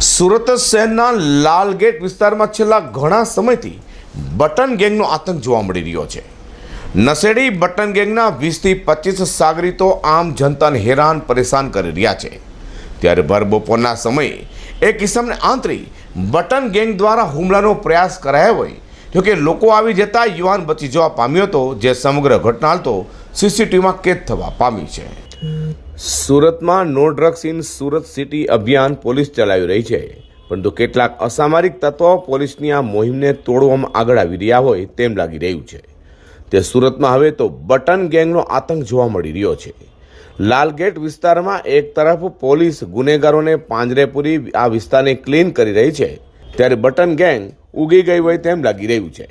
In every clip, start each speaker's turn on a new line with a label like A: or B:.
A: સુરત શહેરના લાલગેટ વિસ્તારમાં છેલ્લા ઘણા સમયથી બટન ગેંગનો આતંક જોવા મળી રહ્યો છે. નશેડી બટન ગેંગના વીસથી પચીસ સાગરીતો આમ જનતાને હેરાન પરેશાન કરી રહ્યા છે. ત્યારે ભરબપોરના સમયે એક કિસમને આંતરી બટન ગેંગ દ્વારા હુમલાનો પ્રયાસ કરાયો હોય જોકે લોકો આવી જતા યુવાન બચી જવા પામ્યો હતો, જે સમગ્ર ઘટના તો સીસીટીવીમાં કેદ થવા પામી છે. સુરતમાં no drugs in Surat city અભિયાન પોલીસ ચલાવી રહી છે. પરંતુ કેટલાક અસામરિક તત્વો પોલીસની આ મોહિમને તોડવામાં આગળ આવી રહ્યા હોય તેમ લાગી રહ્યું છે. તે સુરતમાં હવે તો બટન ગેંગનો આતંક જોવા મળી રહ્યો છે. લાલગેટ વિસ્તારમાં એક તરફ પોલીસ ગુનેગારોને પાંજરે પૂરી આ વિસ્તારને ક્લીન કરી રહી છે, ત્યારે બટન ગેંગ ઉગી ગઈ હોય તેમ લાગી રહ્યું છે.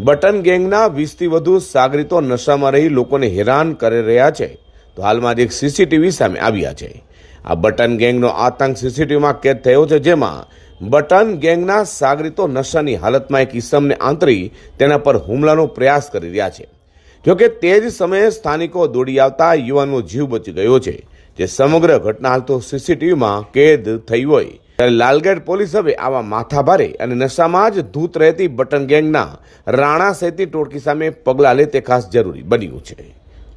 A: બટન ગેંગના વીસથી વધુ સાગરીતો નશામાં રહી લોકોને હેરાન કરી રહ્યા છે. તો હાલમાં એક સીસીટીવી સામે આવ્યા છે. આ બટન ગેંગનો આતંક સીસીટીવીમાં કેદ થયો છે, જેમાં બટન ગેંગના સાગરીતો નશાની હાલતમાં એક ઇસમને આંતરી તેના પર હુમલાનો પ્રયાસ કરી રહ્યા છે. જોકે તે જ સમયે સ્થાનિકો દોડી આવતા યુવાનનો જીવ બચી ગયો છે, જે સમગ્ર ઘટના હાલ તો સીસીટીવીમાં કેદ થઈ હોય. ત્યારે લાલગેટ પોલીસ હવે આવા માથાભારે અને નશામાં જ ધૂત રહેતી બટન ગેંગના રાણા સહિતની ટોળકી સામે પગલાં લે તે ખાસ જરૂરી બન્યું છે.